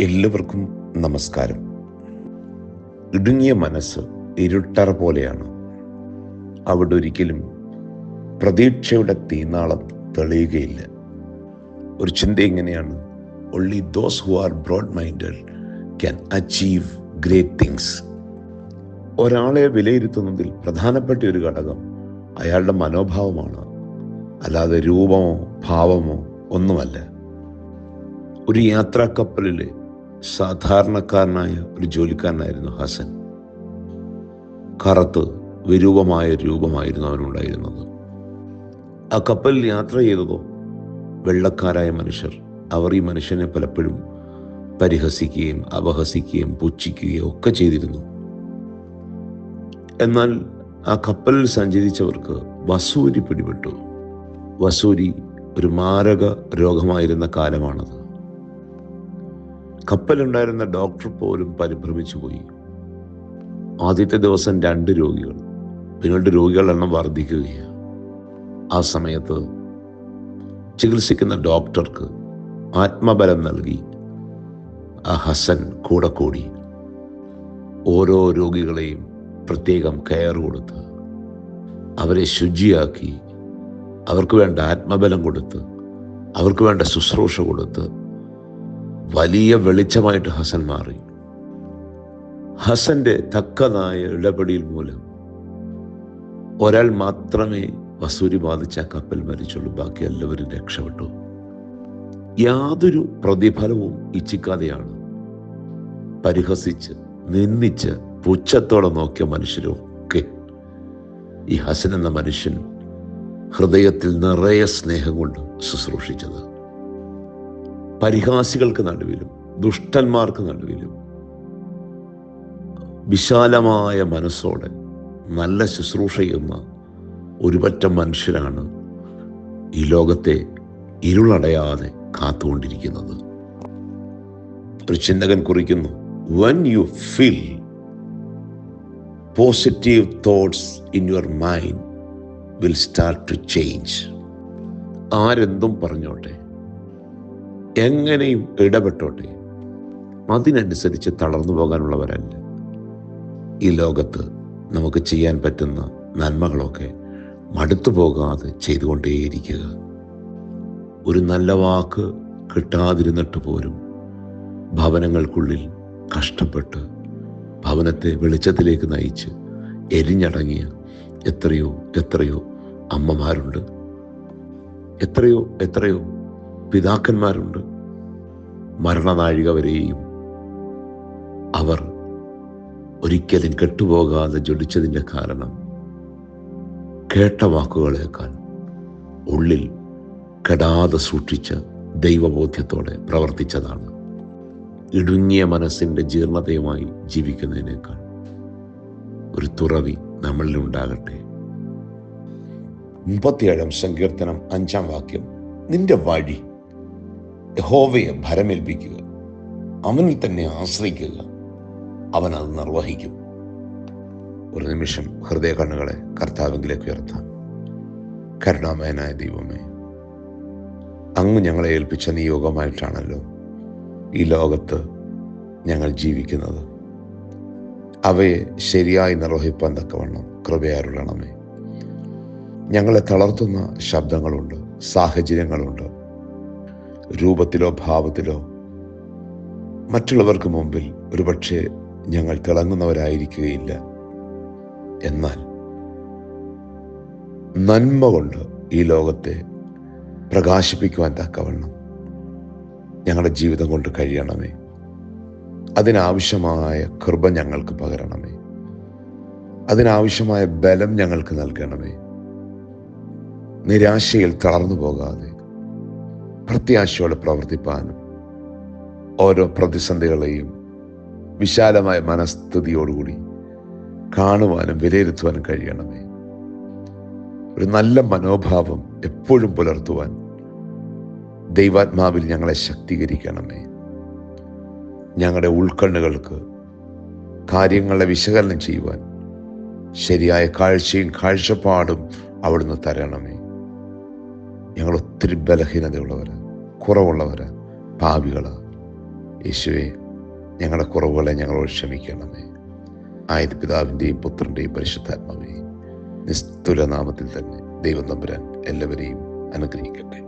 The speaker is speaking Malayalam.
എല്ലാവർക്കും നമസ്കാരം. ഇടുങ്ങിയ മനസ്സ് ഇരുട്ടറ പോലെയാണ്. അവിടെ ഒരിക്കലും പ്രതീക്ഷയുടെ തീനാളം തെളിയുകയില്ല. ഒരു ചിന്ത ഇങ്ങനെയാണ് only those who are broad minded can achieve great things ഒരാളെ വിലയിരുത്തുന്നതിൽ പ്രധാനപ്പെട്ട ഒരു ഘടകം അയാളുടെ മനോഭാവമാണ്. അല്ലാതെ രൂപമോ ഭാവമോ ഒന്നുമല്ല. ഒരു യാത്രാ കപ്പലിലെ സാധാരണക്കാരനായ ഒരു ജോലിക്കാരനായിരുന്നു ഹസൻ. കറുത്ത് വിരൂപമായ രൂപമായിരുന്നു അവനുണ്ടായിരുന്നത്. ആ കപ്പലിൽ യാത്ര ചെയ്തതോ വെള്ളക്കാരായ മനുഷ്യർ അവർ ഈ മനുഷ്യനെ പലപ്പോഴും പരിഹസിക്കുകയും അപഹസിക്കുകയും പുച്ഛിക്കുകയും ഒക്കെ ചെയ്തിരുന്നു. എന്നാൽ ആ കപ്പലിൽ സഞ്ചരിച്ചവർക്ക് വസൂരി പിടിപെട്ടു. വസൂരി ഒരു മാരക രോഗമായിരുന്ന കാലമാണത്. കപ്പലുണ്ടായിരുന്ന ഡോക്ടർ പോലും പരിഭ്രമിച്ചു പോയി. ആദ്യത്തെ ദിവസം രണ്ട് രോഗികൾ പിന്നീട് രോഗികളുടെ എണ്ണം വർദ്ധിക്കുകയാണ് ആ സമയത്ത് ചികിത്സിക്കുന്ന ഡോക്ടർക്ക് ആത്മബലം നൽകി. ആ ഹസൻ കൂടെ കൂടി ഓരോ രോഗികളെയും പ്രത്യേകം കെയർ കൊടുത്ത് അവരെ ശുചിയാക്കി അവർക്ക് വേണ്ട ആത്മബലം കൊടുത്ത് അവർക്ക് വേണ്ട ശുശ്രൂഷ കൊടുത്ത് വലിയ വെളിച്ചമായിട്ട് ഹസൻ മാറി. ഹസന്റെ തക്കതായ ഇടപെടിയിൽ മൂലം ഒരാൾ മാത്രമേ വസൂരി ബാധിച്ച കപ്പൽ മരിച്ചുള്ളൂ. ബാക്കി എല്ലാവരും രക്ഷപ്പെട്ടു. യാതൊരു പ്രതിഫലവും ഇച്ഛിക്കാതെയാണ് പരിഹസിച്ച് നിന്ദിച്ച് പുച്ഛത്തോടെ നോക്കിയ മനുഷ്യരൊക്കെ ഈ ഹസൻ എന്ന മനുഷ്യൻ ഹൃദയത്തിൽ നിറയെ സ്നേഹം കൊണ്ട് ശുശ്രൂഷിച്ചത്. പരിഹാസികൾക്ക് നടുവിലും ദുഷ്ടന്മാർക്ക് നടുവിലും വിശാലമായ മനസ്സോടെ നല്ല ശുശ്രൂഷ ചെയ്യുന്ന ഒരുപറ്റം മനുഷ്യരാണ് ഈ ലോകത്തെ ഇരുളടയാതെ കാത്തുകൊണ്ടിരിക്കുന്നത്. ഒരു ചിന്തകൻ കുറിക്കുന്നു when you feel positive thoughts in your mind will start to change ആരെന്തും പറഞ്ഞോട്ടെ. എങ്ങനെയും ഇടപെട്ടോട്ടെ. അതിനനുസരിച്ച് തളർന്നു പോകാനുള്ളവരല്ല. ഈ ലോകത്ത് നമുക്ക് ചെയ്യാൻ പറ്റുന്ന നന്മകളൊക്കെ മടുത്തു പോകാതെ ചെയ്തുകൊണ്ടേയിരിക്കുക. ഒരു നല്ല വാക്ക് കിട്ടാതിരുന്നിട്ട് പോലും ഭവനങ്ങൾക്കുള്ളിൽ കഷ്ടപ്പെട്ട് ഭവനത്തെ വെളിച്ചത്തിലേക്ക് നയിച്ച് എരിഞ്ഞടങ്ങിയ എത്രയോ എത്രയോ അമ്മമാരുണ്ട്. എത്രയോ എത്രയോ പിതാക്കന്മാരുണ്ട്. മരണനാഴിക വരെയും അവർ ഒരിക്കലും കെട്ടുപോകാതെ ജ്വലിച്ചതിന്റെ കാരണം കേട്ട വാക്കുകളേക്കാൾ ഉള്ളിൽ കെടാതെ സൂക്ഷിച്ച ദൈവബോധ്യത്തോടെ പ്രവർത്തിച്ചതാണ്. ഇടുങ്ങിയ മനസ്സിന്റെ ജീർണതയുമായി ജീവിക്കുന്നതിനേക്കാൾ ഒരു തുറവി നമ്മളിൽ ഉണ്ടാകട്ടെ. മുപ്പത്തിയേഴാം സങ്കീർത്തനം അഞ്ചാം വാക്യം. നിന്റെ വഴി യഹോവയെ ഭരമേൽപ്പിക്കുക അവനിൽ തന്നെ ആശ്രയിക്കുക അവൻ അത് നിർവഹിക്കും. ഒരു നിമിഷം ഹൃദയ കണ്ണുകളെ കർത്താവിലേക്ക് ഉയർത്താം. കരുണാമയനായ ദൈവമേ അങ്ങ് ഞങ്ങളെ ഏൽപ്പിച്ച നിയോഗമായിട്ടാണല്ലോ ഈ ലോകത്ത് ഞങ്ങൾ ജീവിക്കുന്നത്. അവയെ ശരിയായി നിർവഹിപ്പാൻ തക്കവണ്ണം കൃപയാരുള്ളണമേ. ഞങ്ങളെ തളർത്തുന്ന ശബ്ദങ്ങളുണ്ട് സാഹചര്യങ്ങളുണ്ട്. രൂപത്തിലോ ഭാവത്തിലോ മറ്റുള്ളവർക്ക് മുമ്പിൽ ഒരുപക്ഷെ ഞങ്ങൾ തിളങ്ങുന്നവരായിരിക്കുകയില്ല. എന്നാൽ നന്മ കൊണ്ട് ഈ ലോകത്തെ പ്രകാശിപ്പിക്കുവാൻ തക്കവണ്ണം ഞങ്ങളുടെ ജീവിതം കൊണ്ട് കഴിയണമേ. അതിനാവശ്യമായ കൃപ ഞങ്ങൾക്ക് പകരണമേ. അതിനാവശ്യമായ ബലം ഞങ്ങൾക്ക് നൽകണമേ. നിരാശയിൽ തളർന്നു പോകാതെ പ്രത്യാശയോടെ പ്രവർത്തിപ്പാനും ഓരോ പ്രതിസന്ധികളെയും വിശാലമായ മനസ്ഥിതിയോടുകൂടി കാണുവാനും വിലയിരുത്തുവാനും കഴിയണമേ. ഒരു നല്ല മനോഭാവം എപ്പോഴും പുലർത്തുവാൻ ദൈവാത്മാവിൽ ഞങ്ങളെ ശക്തീകരിക്കണമേ. ഞങ്ങളുടെ ഉൾക്കണ്ണുകൾക്ക് കാര്യങ്ങളെ വിശകലനം ചെയ്യുവാൻ ശരിയായ കാഴ്ചയും കാഴ്ചപ്പാടും അവിടുന്ന് തരണമേ. ഞങ്ങൾ ഒത്തിരി ബലഹീനതയുള്ളവർ കുറവുള്ളവരാ പാപികൾ യേശുവെ ഞങ്ങളുടെ കുറവുകളെ ഞങ്ങളോട് ക്ഷമിക്കണമേ. ആയത് പിതാവിന്റെയും പുത്രന്റെയും പരിശുദ്ധാത്മാവേ നിസ്തുല നാമത്തിൽ തന്നെ ദൈവം നമ്പുരാൻ എല്ലാവരെയും അനുഗ്രഹിക്കട്ടെ.